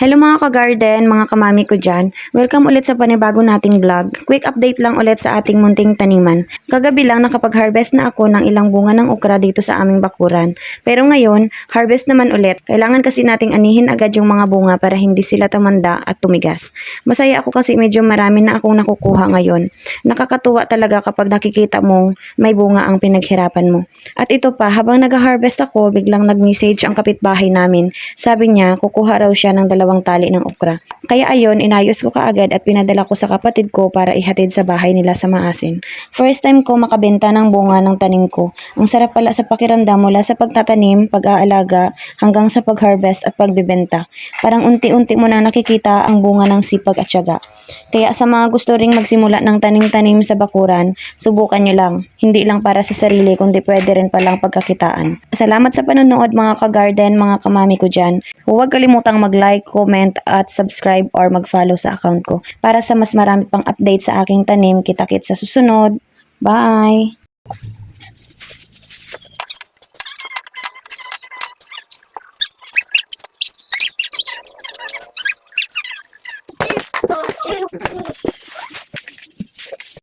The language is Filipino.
Hello mga ka-garden, mga kamami ko dyan. Welcome ulit sa panibago nating vlog. Quick update lang ulit sa ating munting taniman. Kagabi lang nakapag-harvest na ako ng ilang bunga ng okra dito sa aming bakuran. Pero ngayon, harvest naman ulit. Kailangan kasi nating anihin agad yung mga bunga para hindi sila tamanda at tumigas. Masaya ako kasi medyo marami na akong nakukuha ngayon. Nakakatuwa talaga kapag nakikita mong may bunga ang pinaghirapan mo. At ito pa, habang nag-harvest ako, biglang nag-message ang kapitbahay namin. Sabi niya, kukuha raw siya ng dalawang tali ng okra. Kaya ayon, inayos ko kaagad at pinadala ko sa kapatid ko para ihatid sa bahay nila sa maasin. First time ko makabenta ng bunga ng tanim ko. Ang sarap pala sa pakiramdam mula sa pagtatanim, pag-aalaga, hanggang sa pag-harvest at pagbibenta. Parang unti-unti mo na nakikita ang bunga ng sipag at syaga. Kaya sa mga gusto ring magsimula ng tanim-tanim sa bakuran, subukan nyo lang. Hindi lang para sa sarili, kundi pwede rin palang pagkakitaan. Salamat sa panonood mga ka-garden, mga kamami ko dyan. Huwag kalimutang mag-like, comment, at subscribe or mag-follow sa account ko. Para sa mas marami pang update sa aking tanim, kita-kit sa susunod. Bye!